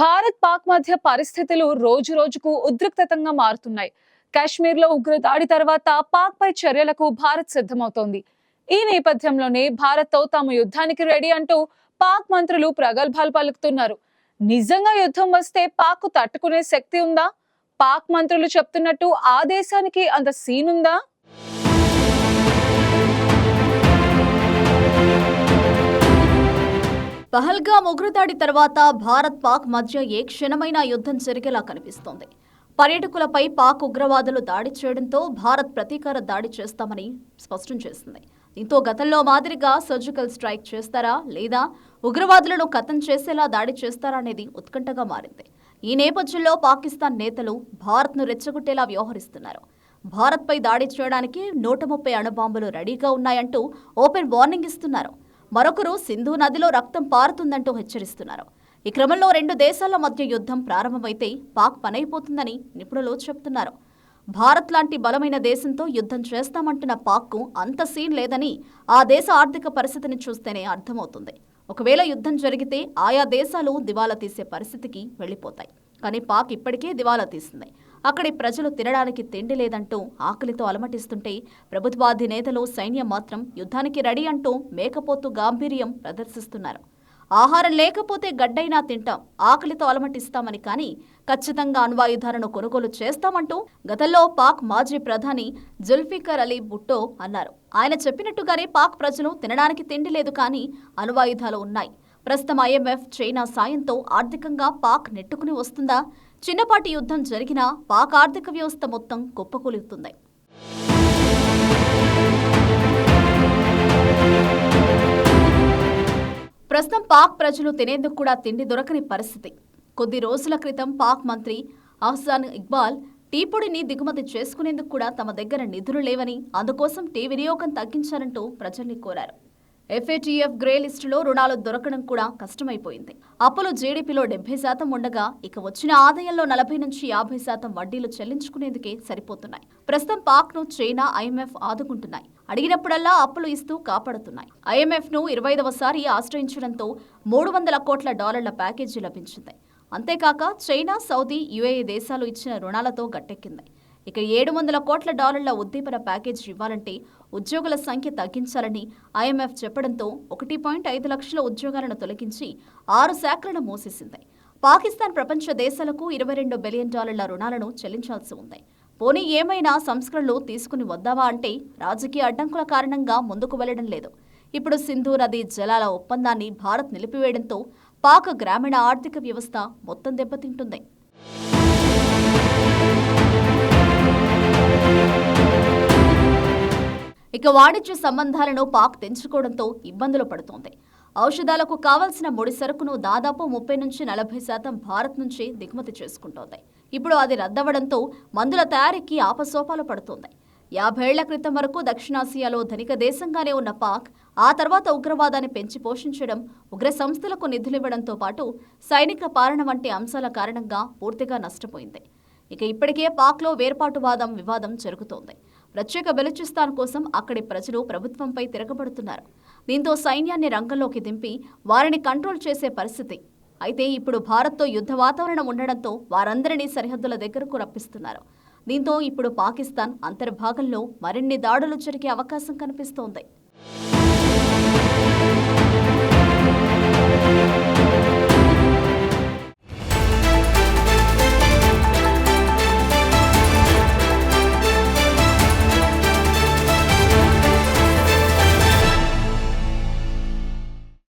భారత్ పాక్ మధ్య పరిస్థితులు రోజు రోజుకు ఉద్రిక్తతంగా మారుతున్నాయి. కాశ్మీర్లో ఉగ్రదాడి తర్వాత పాక్ పై చర్యలకు భారత్ సిద్ధమవుతోంది. ఈ నేపథ్యంలోనే భారత్తో తాము యుద్ధానికి రెడీ అంటూ పాక్ మంత్రులు ప్రగల్భాలు పలుకుతున్నారు. నిజంగా యుద్ధం వస్తే పాక్ తట్టుకునే శక్తి ఉందా? పాక్ మంత్రులు చెప్తున్నట్టు ఆ దేశానికి అంత సీనుందా? పహల్గామ్ ఉగ్రదాడి తర్వాత భారత్ పాక్ మధ్య ఏ క్షణమైనా యుద్ధం జరిగేలా కనిపిస్తోంది. పర్యాటకులపై పాక్ ఉగ్రవాదులు దాడి చేయడంతో భారత్ ప్రతీకార దాడి చేస్తామని స్పష్టం చేసింది. దీంతో గతంలో మాదిరిగా సర్జికల్ స్ట్రైక్ చేస్తారా లేదా ఉగ్రవాదులను కథం చేసేలా దాడి చేస్తారా అనేది ఉత్కంఠగా మారింది. ఈ నేపథ్యంలో పాకిస్తాన్ నేతలు భారత్ను రెచ్చగొట్టేలా వ్యవహరిస్తున్నారు. భారత్పై దాడి చేయడానికి నూట ముప్పై అణుబాంబులు రెడీగా ఉన్నాయంటూ ఓపెన్ వార్నింగ్ ఇస్తున్నారు. మరొకరు సింధు నదిలో రక్తం పారుతుందంటూ హెచ్చరిస్తున్నారు. ఈ క్రమంలో రెండు దేశాల మధ్య యుద్ధం ప్రారంభమైతే పాక్ పనైపోతుందని నిపుణులు చెబుతున్నారు భారత్ లాంటి బలమైన దేశంతో యుద్ధం చేస్తామంటున్న పాక్కు అంత సీన్ లేదని ఆ దేశ ఆర్థిక పరిస్థితిని చూస్తేనే అర్థమవుతుంది. ఒకవేళ యుద్ధం జరిగితే ఆయా దేశాలు దివాలా తీసే పరిస్థితికి వెళ్ళిపోతాయి. కానీ పాక్ ఇప్పటికే దివాలా తీసింది. అక్కడి ప్రజలు తినడానికి తిండి లేదంటూ ఆకలితో అలమటిస్తుంటే ప్రభుత్వాధినేతలు సైన్యం మాత్రం యుద్ధానికి రెడీ అంటూ మేకపోతు గాంభీర్యం ప్రదర్శిస్తున్నారు. ఆహారం లేకపోతే గడ్డైనా తింటాం ఆకలితో అలమటిస్తామని కానీ ఖచ్చితంగా అణ్వాయుధాలను కొనుగోలు చేస్తామంటూ గతంలో పాక్ మాజీ ప్రధాని జుల్ఫికర్ అలీ భుట్టో అన్నారు. ఆయన చెప్పినట్టుగానే పాక్ ప్రజలు తినడానికి తిండి లేదు కానీ అణ్వాయుధాలు ఉన్నాయి. ప్రస్తుతం ఐఎంఎఫ్ చైనా సాయంతో ఆర్థికంగా పాక్ నెట్టుకుని వస్తుందా? చిన్నపాటి యుద్ధం జరిగినా పాక్ ఆర్థిక వ్యవస్థ మొత్తం కుప్పకూలుతుంది. ప్రస్తుతం పాక్ ప్రజలు తినేందుకు కూడా తిండి దొరకని పరిస్థితి. కొద్ది రోజుల క్రితం పాక్ మంత్రి అహ్సాన్ ఇక్బాల్ టీ పొడిని దిగుమతి చేసుకునేందుకు కూడా తమ దగ్గర నిధులు లేవని అందుకోసం టీ వినియోగం తగ్గించాలంటూ ప్రజల్ని కోరారు. ఎఫ్ఏటీఎఫ్ గ్రే లిస్టులో రుణాలు దొరకడం కూడా కష్టమైపోయింది. అప్పులు జీడీపీలో డెబ్బై శాతం ఉండగా ఇక వచ్చిన ఆదాయంలో నలభై నుంచి యాభై శాతం వడ్డీలు చెల్లించుకునేందుకే సరిపోతున్నాయి. ప్రస్తుతం పాక్ను చైనా ఐఎంఎఫ్ ఆదుకుంటున్నాయి. అడిగినప్పుడల్లా అప్పులు ఇస్తూ కాపాడుతున్నాయి. ఐఎంఎఫ్ను ఇరవై ఐదవసారి ఆశ్రయించడంతో మూడు వందల కోట్ల డాలర్ల ప్యాకేజీ లభించింది. అంతేకాక చైనా సౌదీ యుఏఈ దేశాలు ఇచ్చిన రుణాలతో గట్టెక్కింది. ఇక ఏడు వందల కోట్ల డాలర్ల ఉద్దీపన ప్యాకేజ్ ఇవ్వాలంటే ఉద్యోగుల సంఖ్య తగ్గించాలని ఐఎంఎఫ్ చెప్పడంతో ఒకటి పాయింట్ ఐదు లక్షల ఉద్యోగాలను తొలగించి ఆరు శాఖలను మూసేసింది. పాకిస్తాన్ ప్రపంచ దేశాలకు ఇరవై రెండు బిలియన్ డాలర్ల రుణాలను చెల్లించాల్సి ఉంది. పోనీ ఏమైనా సంస్కరణలు తీసుకుని వద్దావా అంటే రాజకీయ అడ్డంకుల కారణంగా ముందుకు వెళ్ళడం లేదు. ఇప్పుడు సింధు నది జలాల ఒప్పందాన్ని భారత్ నిలిపివేయడంతో పాక్ గ్రామీణ ఆర్థిక వ్యవస్థ మొత్తం దెబ్బతింటుంది. ఇక వాణిజ్య సంబంధాలను పాక్ తెంచుకోవడంతో ఇబ్బందులు పడుతోంది. ఔషధాలకు కావలసిన ముడి సరుకును దాదాపు ముప్పై నుంచి నలభై శాతం భారత్ నుంచి దిగుమతి చేసుకుంటోంది. ఇప్పుడు అది రద్దవడంతో మందుల తయారీకి ఆపసోపాలు పడుతోంది. యాభైళ్ళ క్రితం వరకు దక్షిణాసియాలో ధనిక దేశంగానే ఉన్న పాక్ ఆ తర్వాత ఉగ్రవాదాన్ని పెంచి పోషించడం ఉగ్ర సంస్థలకు నిధులివ్వడంతో పాటు సైనిక పాలన వంటి అంశాల కారణంగా పూర్తిగా నష్టపోయింది. ఇక ఇప్పటికే పాక్లో వేర్పాటువాదం వివాదం జరుగుతోంది. ప్రత్యేక బెలుచిస్తాన్ కోసం అక్కడి ప్రజలు ప్రభుత్వంపై తిరగబడుతున్నారు. దీంతో సైన్యాన్ని రంగంలోకి దింపి వారిని కంట్రోల్ చేసే పరిస్థితి. అయితే ఇప్పుడు భారత్తో యుద్ధ వాతావరణం ఉండడంతో వారందరినీ సరిహద్దుల దగ్గరకు రప్పిస్తున్నారు. దీంతో ఇప్పుడు పాకిస్తాన్ అంతర్భాగంలో మరిన్ని దాడులు జరిగే అవకాశం కనిపిస్తోంది.